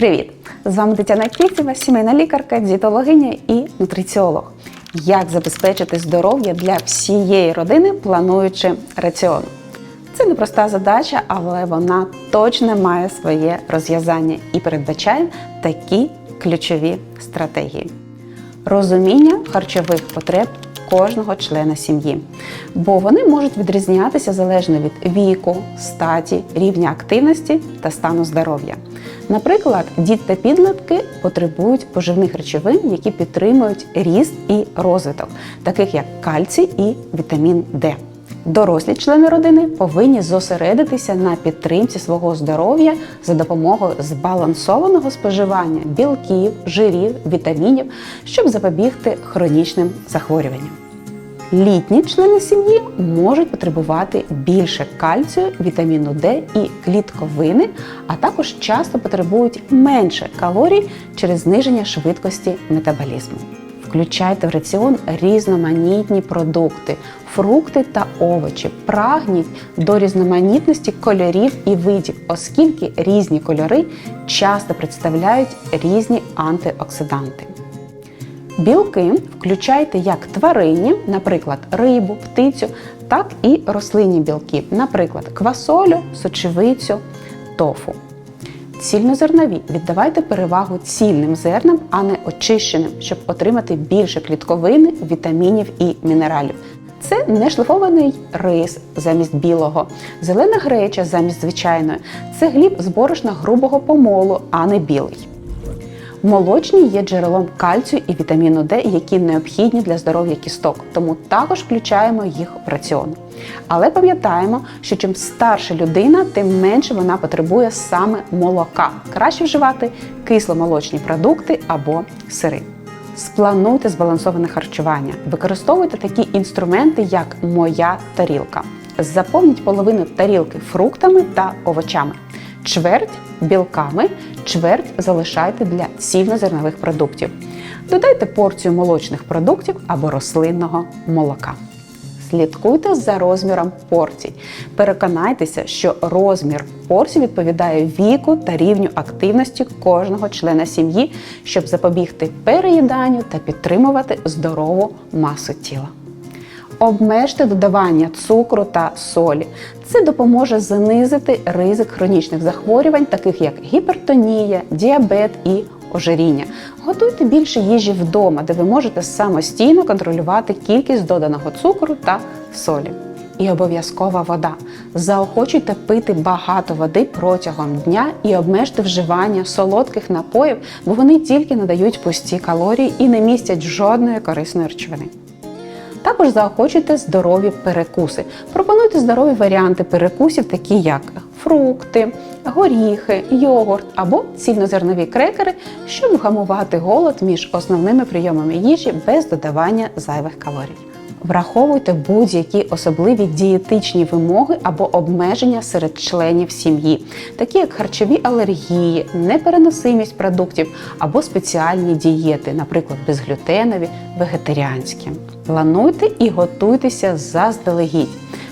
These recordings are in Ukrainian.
Привіт! З вами Тетяна Кільцева, сімейна лікарка, дієтологиня і нутриціолог. Як забезпечити здоров'я для всієї родини, плануючи раціон? Це непроста задача, але вона точно має своє розв'язання і передбачає такі ключові стратегії. Розуміння харчових потреб кожного члена сім'ї, бо вони можуть відрізнятися залежно від віку, статі, рівня активності та стану здоров'я. Наприклад, діти та підлітки потребують поживних речовин, які підтримують ріст і розвиток, таких як кальцій і вітамін Д. Дорослі члени родини повинні зосередитися на підтримці свого здоров'я за допомогою збалансованого споживання білків, жирів, вітамінів, щоб запобігти хронічним захворюванням. Літні члени сім'ї можуть потребувати більше кальцію, вітаміну Д і клітковини, а також часто потребують менше калорій через зниження швидкості метаболізму. Включайте в раціон різноманітні продукти, фрукти та овочі. Прагніть до різноманітності кольорів і видів, оскільки різні кольори часто представляють різні антиоксиданти. Білки включайте як тваринні, наприклад, рибу, птицю, так і рослинні білки, наприклад, квасолю, сочевицю, тофу. Цільнозернові віддавайте перевагу цільним зернам, а не очищеним, щоб отримати більше клітковини, вітамінів і мінералів. Це не шлифований рис замість білого, зелена греча замість звичайної. Це гліб з борошна грубого помолу, а не білий. Молочні є джерелом кальцію і вітаміну Д, які необхідні для здоров'я кісток, тому також включаємо їх в раціон. Але пам'ятаємо, що чим старша людина, тим менше вона потребує саме молока. Краще вживати кисломолочні продукти або сири. Сплануйте збалансоване харчування. Використовуйте такі інструменти, як моя тарілка. Заповніть половину тарілки фруктами та овочами. Чверть білками, чверть залишайте для цільнозернових продуктів. Додайте порцію молочних продуктів або рослинного молока. Слідкуйте за розміром порцій. Переконайтеся, що розмір порцій відповідає віку та рівню активності кожного члена сім'ї, щоб запобігти переїданню та підтримувати здорову масу тіла. Обмежте додавання цукру та солі. Це допоможе знизити ризик хронічних захворювань, таких як гіпертонія, діабет і ожиріння. Готуйте більше їжі вдома, де ви можете самостійно контролювати кількість доданого цукру та солі. І обов'язкова вода. Заохочуйте пити багато води протягом дня і обмежте вживання солодких напоїв, бо вони тільки надають пусті калорії і не містять жодної корисної речовини. Також заохочуйте здорові перекуси. Пропонуйте здорові варіанти перекусів, такі як фрукти, горіхи, йогурт або цільнозернові крекери, щоб вгамувати голод між основними прийомами їжі без додавання зайвих калорій. Враховуйте будь-які особливі дієтичні вимоги або обмеження серед членів сім'ї, такі як харчові алергії, непереносимість продуктів або спеціальні дієти, наприклад, безглютенові, вегетаріанські. Плануйте і готуйтеся заздалегідь.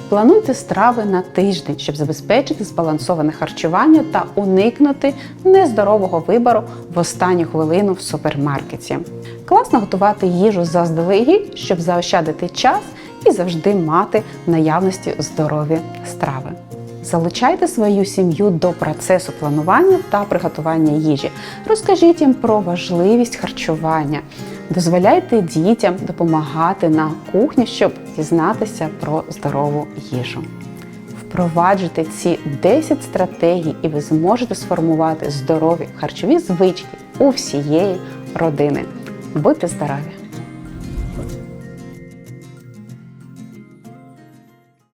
Плануйте страви на тиждень, щоб забезпечити збалансоване харчування та уникнути нездорового вибору в останню хвилину в супермаркеті. Класно готувати їжу заздалегідь, щоб заощадити час і завжди мати в наявності здорові страви. Залучайте свою сім'ю до процесу планування та приготування їжі. Розкажіть їм про важливість харчування. Дозволяйте дітям допомагати на кухні, щоб дізнатися про здорову їжу. Впроваджуйте ці 10 стратегій, і ви зможете сформувати здорові харчові звички у всієї родини. Будьте здорові!